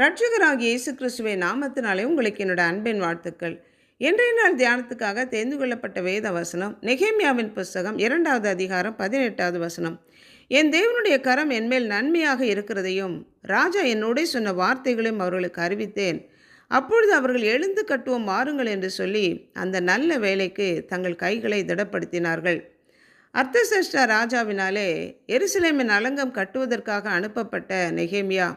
ரட்சகராகிய இயேசு கிறிஸ்துவை நாமத்தினாலே உங்களுக்கு என்னோட அன்பின் வாழ்த்துக்கள். இன்றைய நாள் தியானத்துக்காக தெரிந்து கொள்ளப்பட்ட வேத வசனம் நெகேமியாவின் புஸ்தகம் இரண்டாவது அதிகாரம் பதினெட்டாவது வசனம். என் தேவனுடைய கரம் என்மேல் நன்மையாக இருக்கிறதையும் ராஜா என்னோடே சொன்ன வார்த்தைகளையும் அவர்களுக்கு அறிவித்தேன். அப்பொழுது அவர்கள் எழுந்து கட்டுவோம் மாறுங்கள் என்று சொல்லி அந்த நல்ல வேலைக்கு தங்கள் கைகளை திடப்படுத்தினார்கள். அர்த்தசஷ்டா ராஜாவினாலே எருசலேமின் அலங்கம் கட்டுவதற்காக அனுப்பப்பட்ட நெகேமியா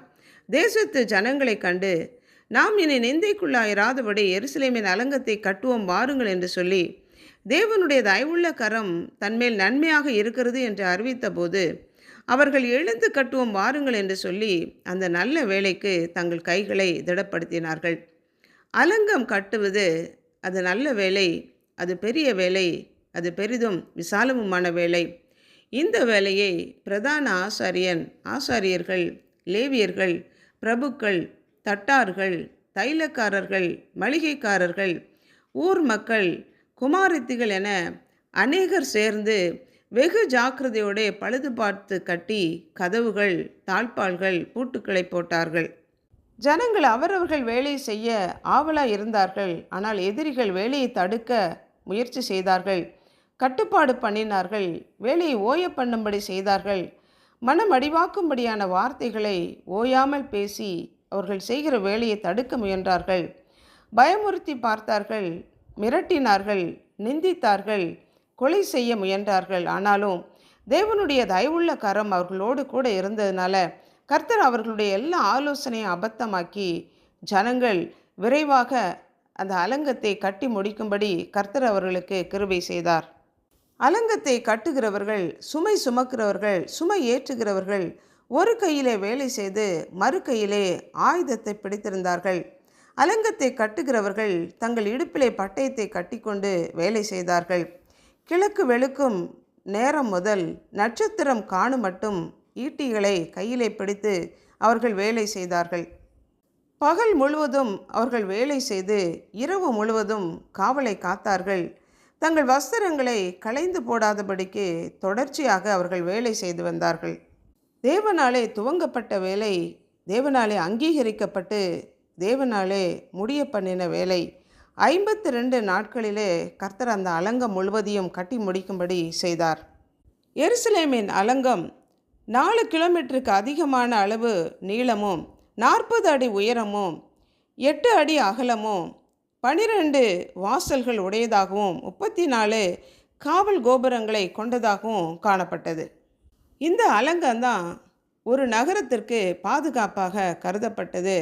தேசத்து ஜனங்களைக் கண்டு நாம் இனி நிந்தைக்குள்ளாயிராதபடி எருசலேமின் அலங்கத்தை கட்டுவோம் வாருங்கள் என்று சொல்லி தேவனுடைய தயவுள்ள கரம் தன்மேல் நன்மையாக இருக்கிறது என்று அறிவித்தபோது அவர்கள் எழுந்து கட்டுவோம் வாருங்கள் என்று சொல்லி அந்த நல்ல வேலைக்கு தங்கள் கைகளை திடப்படுத்தினார்கள். அலங்கம் கட்டுவது அது நல்ல வேலை அது பெரிய வேலை அது பெரிதும் விசாலமுமான வேலை. இந்த வேலையை பிரதான ஆசாரியன் ஆசாரியர்கள் லேவியர்கள் பிரபுக்கள் தட்டார்கள் தைலக்காரர்கள் மளிகைக்காரர்கள் ஊர் மக்கள் குமாரத்திகள் என அநேகர் சேர்ந்து வெகு ஜாக்கிரதையோடு பழுது பார்த்து கட்டி கதவுகள் தாழ்பால்கள் பூட்டுக்களை போட்டார்கள். ஜனங்கள் அவரவர்கள் வேலை செய்ய ஆவலாக இருந்தார்கள். ஆனால் எதிரிகள் வேலையை தடுக்க முயற்சி செய்தார்கள். கட்டுப்பாடு பண்ணினார்கள். வேலையை ஓய பண்ணும்படி செய்தார்கள். மனம் அடிவாக்கும்படியான வார்த்தைகளை ஓயாமல் பேசி அவர்கள் செய்கிற வேலையை தடுக்க முயன்றார்கள். பயமுறுத்தி பார்த்தார்கள் மிரட்டினார்கள் நிந்தித்தார்கள் கொலை செய்ய முயன்றார்கள். ஆனாலும் தேவனுடைய தயவுள்ள கரம் அவர்களோடு கூட இருந்ததுனால கர்த்தர் அவர்களுடைய எல்லா ஆலோசனையும் அபத்தமாக்கி ஜனங்கள் விரைவாக அந்த அலங்கத்தை கட்டி முடிக்கும்படி கர்த்தர் அவர்களுக்கு கிருபை செய்தார். அலங்கத்தை கட்டுகிறவர்கள் சுமை சுமக்கிறவர்கள் சுமை ஏற்றுகிறவர்கள் ஒரு கையிலே வேலை செய்து மறு கையிலே ஆயுதத்தை பிடித்திருந்தார்கள். அலங்கத்தை கட்டுகிறவர்கள் தங்கள் இடுப்பிலே பட்டயத்தை கட்டிக்கொண்டு வேலை செய்தார்கள். கிழக்கு வெளுக்கும் நேரம் முதல் நட்சத்திரம் காணும் மட்டும் ஈட்டிகளை கையிலே பிடித்து அவர்கள் வேலை செய்தார்கள். பகல் முழுவதும் அவர்கள் வேலை செய்து இரவு முழுவதும் காவலை காத்தார்கள். தங்கள் வஸ்திரங்களை களைந்து போடாதபடிக்கு தொடர்ச்சியாக அவர்கள் வேலை செய்து வந்தார்கள். தேவனாலே துவங்கப்பட்ட வேலை தேவனாலே அங்கீகரிக்கப்பட்டு தேவனாலே முடிய பண்ணின வேலை. ஐம்பத்தி ரெண்டு நாட்களிலே கர்த்தர் அந்த அலங்கம் முழுவதையும் கட்டி முடிக்கும்படி செய்தார். எருசலேமின் அலங்கம் நாலு கிலோமீட்டருக்கு அதிகமான அளவு நீளமும் நாற்பது அடி உயரமும் எட்டு அடி அகலமும் பனிரெண்டு வாசல்கள் உடையதாகவும் முப்பத்தி நாலு காவல் கோபுரங்களை கொண்டதாகவும் காணப்பட்டது. இந்த அலங்கம்தான் ஒரு நகரத்திற்கு பாதுகாப்பாக கருதப்பட்டது.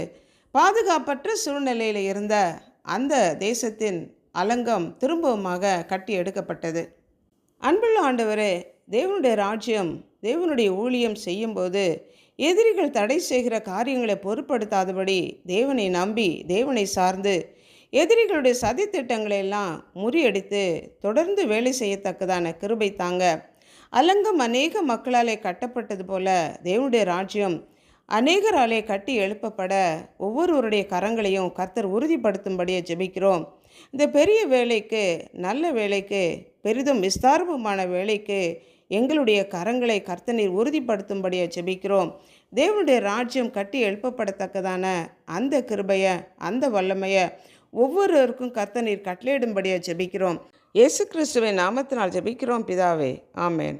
பாதுகாப்பற்ற சூழ்நிலையில் இருந்த அந்த தேசத்தின் அலங்கம் திரும்பவுமாக கட்டி எடுக்கப்பட்டது. அன்புள்ள ஆண்டவரே தேவனுடைய ராஜ்யம் தேவனுடைய ஊழியம் செய்யும்போது எதிரிகள் தடை செய்கிற காரியங்களை பொருட்படுத்தாதபடி தேவனை நம்பி தேவனை சார்ந்து எதிரிகளுடைய சதி திட்டங்களை எல்லாம் முறியடித்து தொடர்ந்து வேலை செய்யத்தக்கதான கிருபை தாங்க. அலங்கம் அநேக மக்களாலே கட்டப்பட்டது போல தேவனுடைய ராஜ்யம் அநேகராலே கட்டி எழுப்பப்பட ஒவ்வொருவருடைய கரங்களையும் கர்த்தர் உறுதிப்படுத்தும்படியே ஜெபிக்கிறோம். இந்த பெரிய வேலைக்கு நல்ல வேலைக்கு பெரிதும் விஸ்தாரமான வேலைக்கு எங்களுடைய கரங்களை கர்த்தனீர் உறுதிப்படுத்தும்படியே ஜெபிக்கிறோம். தேவனுடைய ராஜ்யம் கட்டி எழுப்பப்படத்தக்கதான அந்த கிருபையை அந்த வல்லமையை ஒவ்வொருவருக்கும் கர்த்தநீர் கட்டளையிடும்படியாக ஜெபிக்கிறோம். இயேசு கிறிஸ்துவின் நாமத்தினால் ஜெபிக்கிறோம் பிதாவே. ஆமேன்.